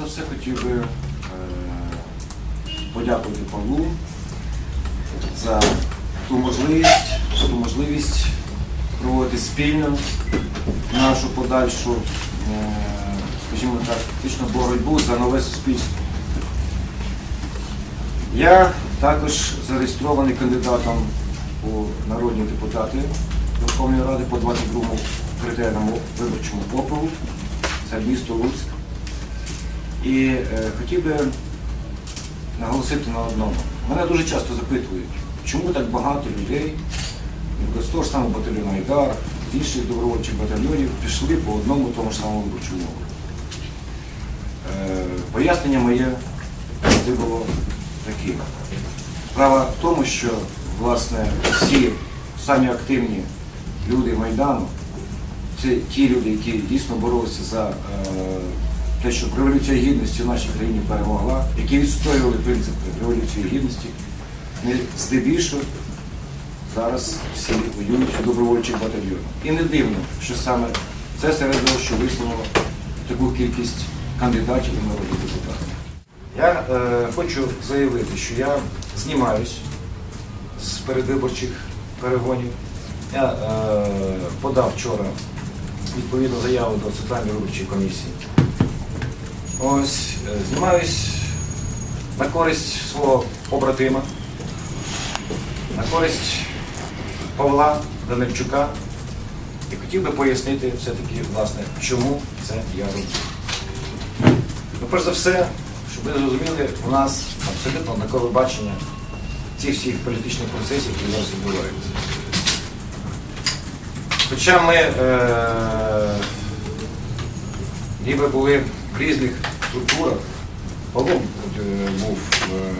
за все хотів би е, подякувати Павлу за ту можливість, ту можливість проводити спільно нашу подальшу, е, скажімо так, фактично боротьбу за нове суспільство. Я також зареєстрований кандидатом у народні депутати Верховної Ради по 22-му критеріальному виборчому округу. Це місто Луцьк. І е, хотів би наголосити на одному. Мене дуже часто запитують, чому так багато людей з того ж самого батальйону Айдар, з інших добровольчих батальйонів пішли по одному тому ж самому виборчому. Е, Пояснення моє завжди було таким. Справа в тому, що власне всі самі активні люди Майдану, це ті люди, які дійсно боролися за е, те, щоб революція гідності в нашій країні перемогла, які відстоювали принципи революції гідності, не здебільшого зараз всі воюють у добровольчих батальйонах. І не дивно, що саме це середовище висунуло таку кількість кандидатів у народні депутати. Я е, хочу заявити, що я знімаюсь з передвиборчих перегонів. Я е, подав вчора відповідну заяву до Центральної виборчої комісії. Ось, е, знімаюсь на користь свого побратима, на користь Павла Данильчука. І хотів би пояснити все-таки, власне, чому це я роблю. Ну, перш за все, щоб ви зрозуміли, у нас абсолютно однакове бачення цих всіх політичних процесів, які зараз відбуваються. Хоча ми е, ніби були в різних структурах, Павло е, був е,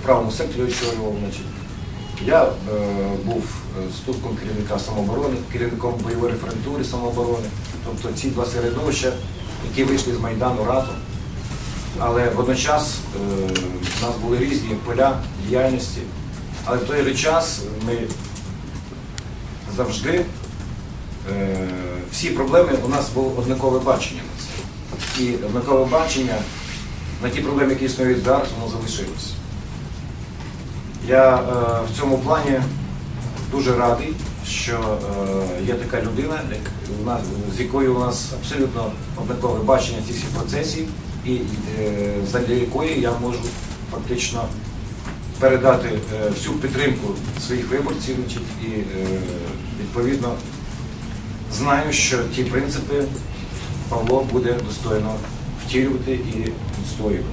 в правому секторі очолював, я е, був ступком керівника самооборони, керівником бойової референтури самооборони. Тобто ці два середовища, які вийшли з Майдану разом. Але водночас в нас були різні поля діяльності. Але в той же час ми завжди всі проблеми у нас було однакове бачення на це. І однакове бачення на ті проблеми, які існують зараз, воно залишилося. Я е, в цьому плані дуже радий, що е, є така людина, як у нас, з якою у нас абсолютно однакове бачення цих всіх процесів, і е, задля якої я можу фактично передати е, всю підтримку своїх виборців значить, і е, відповідно знаю, що ті принципи Павло буде достойно втілювати і відстоювати.